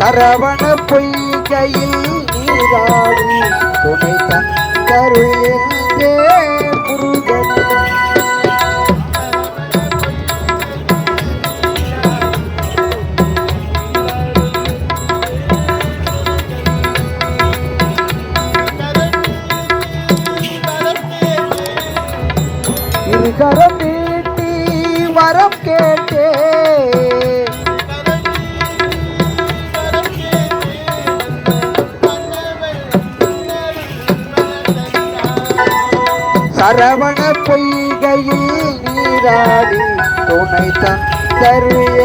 சரவண பொய்கையில் நீராடி துணை தந்தருள் என்றே முருகன். இருகரம் நீட்டி வரம் கேட்டே அரவண பொய்கையில் நீராடி துணை தந்தருள்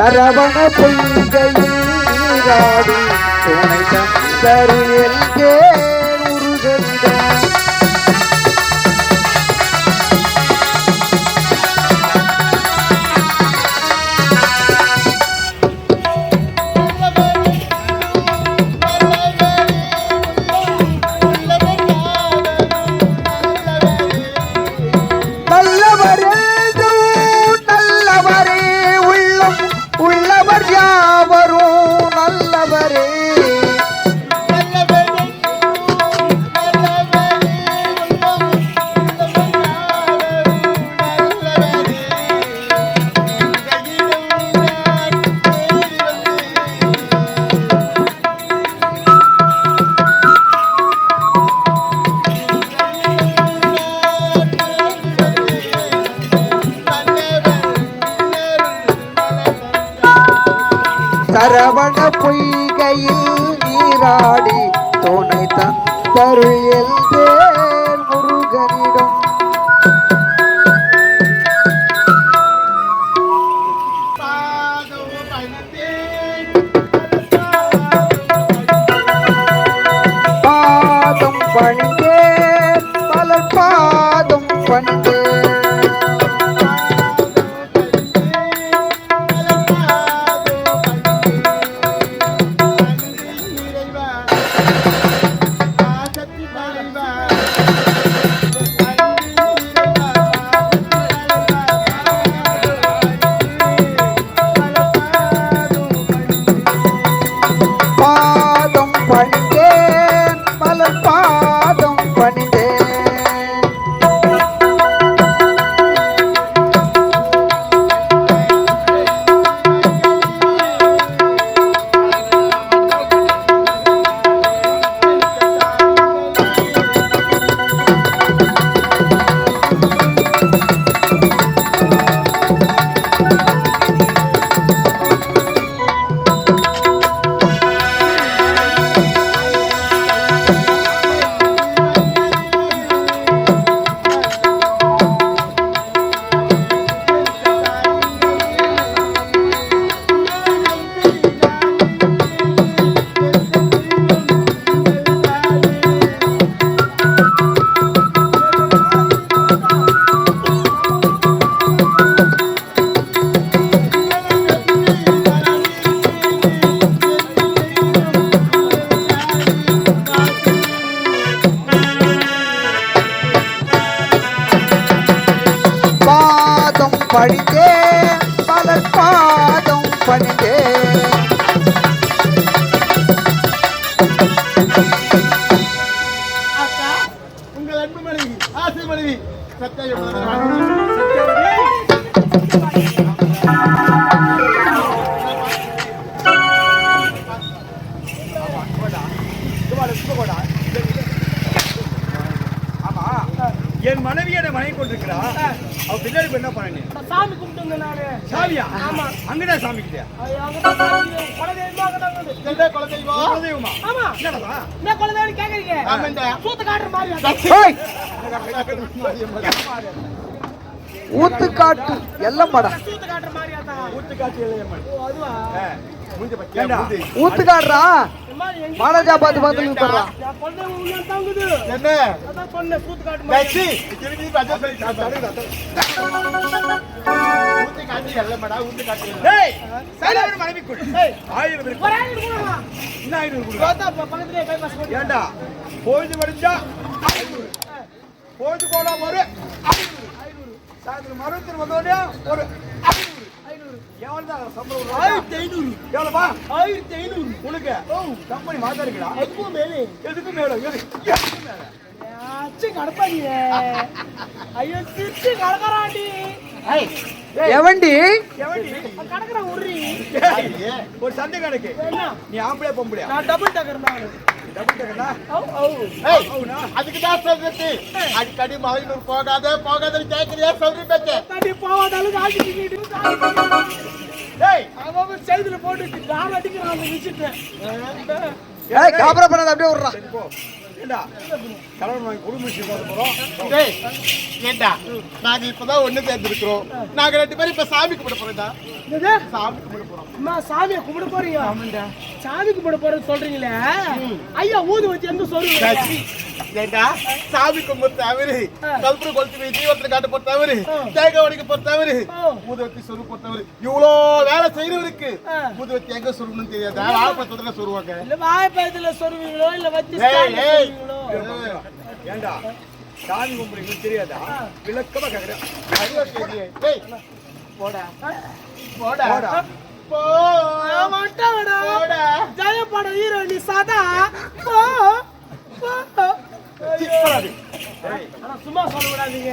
சரவண பொய்கையில் நீராடி துணை தந்தருள் அன்பு மனைவி ஆசை மனைவி சத்தியம் என் மனைவி என்னை மனைவி கொண்டிருக்கிறா. அவ பின்னாடி என்ன பண்ண சாமி கும்பிட்டு வந்தேன் நானு. சாமியா? ஆமா. அங்கதான் சாமி. என்ன குலதெய்வம்? குலதெய்வமா? ஆமா. என்னடா? என்ன குலதெய்வம்னு கேக்குறீங்க? ஆமாண்டா. சூத்து காட்டுற மாதிரி அது. ஏய், ஊத்து காட்டு எல்லாம் படம் சூத்து காட்டுற மாதிரி அதான். ஊத்து காட்சி இல்லையம்மன் ஓ, மகாராஜா பார்த்து பார்த்து நிறுத்துறா. என்ன. ஏண்டா? பொழுது ஐநூறு. பொழுது போனா ஒரு ஐநூறு. சாயந்தரம் மருத்துவர் வந்தோடனே ஒரு ஐநூறு ஐநூறு. எவ்வளவு தான் சம்பளம் ஒரு ஆயிரத்தி ஐநூறு. எவ்வளோப்பா ஆயிரத்தி ஐநூறு. உனக்கு. கம்பெனி மாத்தா இருக்குடா. எப்பவும் மேலே. எதுக்கு மேல? எதுக்கு எதுக்கு மேல. ஏய், ஒரு சண்டை கணக்கு என்ன? நீ ஆம்பளை பொம்பளையா? நான் டபுள் டக்கர். அதுக்குதான் சொல்றது. அடிக்கடி மகளிர் போகாத போகாத கேட்கறியா சொல்றி பேச்சு. போகாத செய்தியில போட்டு அடிக்கிறான் அப்படியே விடுறான். ஏண்டா? கலவரம் வாங்கி டேய் ஏண்டா? நாங்க இப்பதான் ஒண்ணு சேர்ந்திருக்கிறோம். நாங்க ரெண்டு பேரும் இப்ப சாமி கும்பிட என்னது? சாமி கும்பிட போறோம். அம்மா சாமியை கும்பிட போறீங்க? சாமி கும்பிட போறது சொல்றீங்களே? ஐயா ஊது வச்சு எந்த சொல்லுங்க. ஏண்டா? சாமி கும்பிட தவறு. ஆ. கல்புரம் கொளுத்து தீவத்தில் காட்ட ஆ. தேங்காய் உடைக்க. ஊதுவத்தி சொரு தவறு. இவ்வளோ வேலை செய்யறவருக்கு. ஊதுவத்தி எங்க சொருகணும்னு தெரியாதா? வாழைப்பழத்துல சொருவாங்க. இல்ல வாய்ப்பயத்துல சொல்லுவீங்களோ இல்ல வச்சு ஏய், ஸ்டாண்ட்ல ஏய். சொல்லுவீங்களோ ஏண்டா? சாமி கும்பிடுங்க தெரியாதா? விளக்கமா கேக்குறேன். போடா. போடா. போடா. ஜெயப்பட ஹீரோ நீ சதா. போ, சும்மா சொல்லக்கூடாதீங்க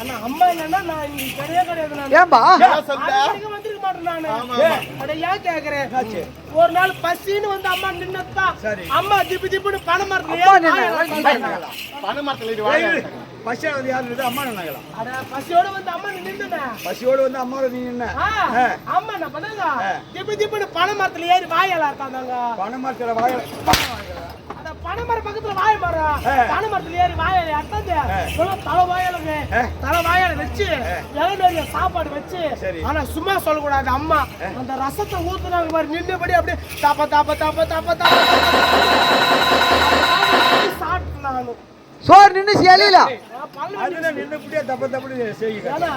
ஆனா அம்மா இல்லைன்னா நான் இங்க கிடையவே கிடையாது நான் ஏன்பா வந்திருக்க மாட்டேன் நானு. அட ஏன் கேக்குறேன்? ஒரு நாள் பசின்னு வந்து அம்மா நின்னதுதான். சரி. அம்மா திப்பு திப்புன்னு பனை மரத்துல நின்னா, நின்னா. பனை மரத்துல பசியா வந்து யாரு இருந்தது அம்மா நின்னாங்களா அட பசியோட வந்து அம்மா நின்னுட்டேன். பசியோடு வந்து அம்மாவோட நீ ஆ. அம்மா என்ன பண்ணாங்க? திப்பு திப்புன்னு பனை மரத்துல ஏறி வாயால இருக்காங்க. பணமரத்துல வாழ அந்த பனை மரம் பக்கத்துல வாழை மரம். பனை மரத்துல ஏறி வாயால. சும்மா தலை வாயாலங்க. ஆ. தலை வாயால வச்சு, இலை நிறைய சாப்பாடு வச்சு. ஆனா சும்மா சொல்லக்கூடாது அம்மா அந்த ரசத்தை ஊத்துனாங்க பாரு நின்னபடி அப்படியே தாப்ப தாப்ப தாப்ப தாப்ப தாப்ப சாப்பிட்டு நானு சோறு நின்னு எலியில நான் பல்லு அதுதான் நின்னுபடியே தப்பு தப்பு செய்யுங்க. ஏன்னா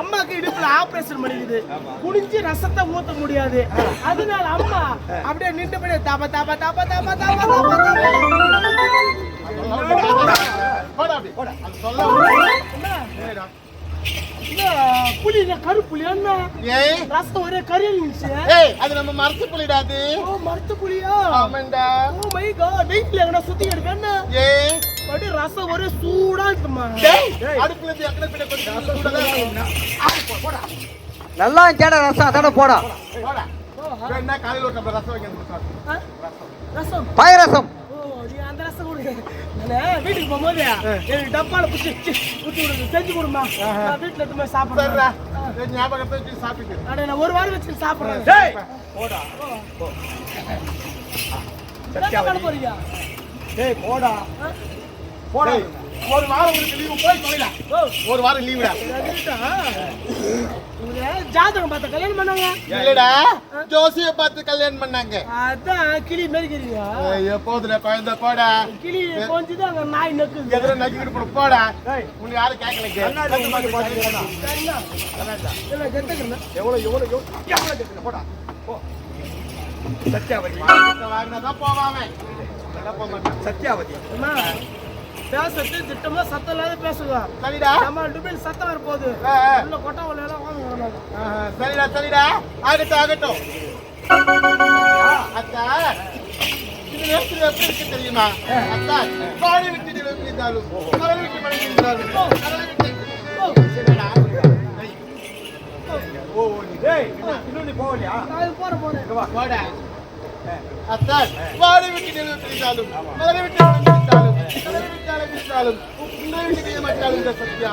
அம்மாக்கு இடுப்புல ஆபரேஷன் பண்ணிக்குது. குடிஞ்சு ரசத்தை ஊத்த முடியாது. அதனால அம்மா அப்படியே நின்றபடியே தாப்ப தாப்ப தாப்ப தாப்ப தாப்ப போடா அப்படி போடா. அது சொல்ல என்ன? என்ன? புலி என்ன? ரசம் ஒரே கறி இருந்துச்சு. அது நம்ம மரத்து புள்ளிடாது ஓ மரத்து புலியா ஆமாண்டா. ஓ மை காட் வெயிட்ல எங்கனா சுத்தி எடுக்க என்ன? ஏய். படி ரசம் ஒரே சூடா இருக்குமா? டேய் அடுப்புல இருந்து எக்கன பின்ன கொஞ்சம் சூடா போடா. நல்லா கேட ரசம் அதான போடா. போடா. என்ன காலையில ஒரு டம்ளர் ரசம். ஆ? ரசம்? பாயரசம். ஓ நீ அந்த ரசம் கொடுங்க நான் வீட்டுக்கு போகும்போது எனக்கு டப்பால புடிச்சு ஊத்தி விடுங்க செஞ்சு கொடுமா. நான் வீட்டுல எடுத்து போய் சாப்பிடுறேன் இது ஞாபகத்தை வச்சு சாப்பிட்டு அட நான் ஒரு வாரம் வச்சு சாப்பிடுறேன். டேய். போடா. போறீங்க? டேய் போடா. ஒரு வாரம் உங்களுக்கு லீவு போய் தொலைடா ஒரு வாரம் லீவுடா ஜாதகம் பார்த்த கல்யாணம் பண்ணாங்க. இல்லடா. ஜோசிய பார்த்து கல்யாணம் பண்ணாங்க. அதான் கிளி மேய்க்கிறீங்க ஐயோ போதுல குழந்தை போடா. கிளி கொஞ்சம் அங்க நாய் நக்குது. எதிர நக்கிட்டு போட போடா. உன்னை யாரும். எவ்வளவு எவ்வளவு எவ்வளவு? எவ்வளவு கேக்குற போடா. போ. சத்யாவதி. வாங்கினதான் போவாமே. நல்லா போக மாட்டான் சத்யாவதி பேசுறது திட்டமா சத்தம் இல்லாத பேசுங்க சரிடா. நம்ம டுபில் சத்தம் ஆ. உள்ள கொட்டை உள்ள எல்லாம் வாங்க சரிடா சரிடா. ஆகட்டும் ஆகட்டும். அத்தா. இது நேரத்தில் எப்படி இருக்கு தெரியுமா? அத்தா வாழை விட்டு இருந்தாலும். மலை விட்டு மலை விட்டு ஓ, டேய் இன்னும் நீ போகலையா? நான் போறேன். போறேன் வாடா. அத்தா வாழை விட்டு நிலம் இருந்தாலும். மலை விட்டு இருந்தாலும். தலைவிட்டாலும் விட்டாலும் உங்களை விட்டு கையமாட்டாலும் சத்யா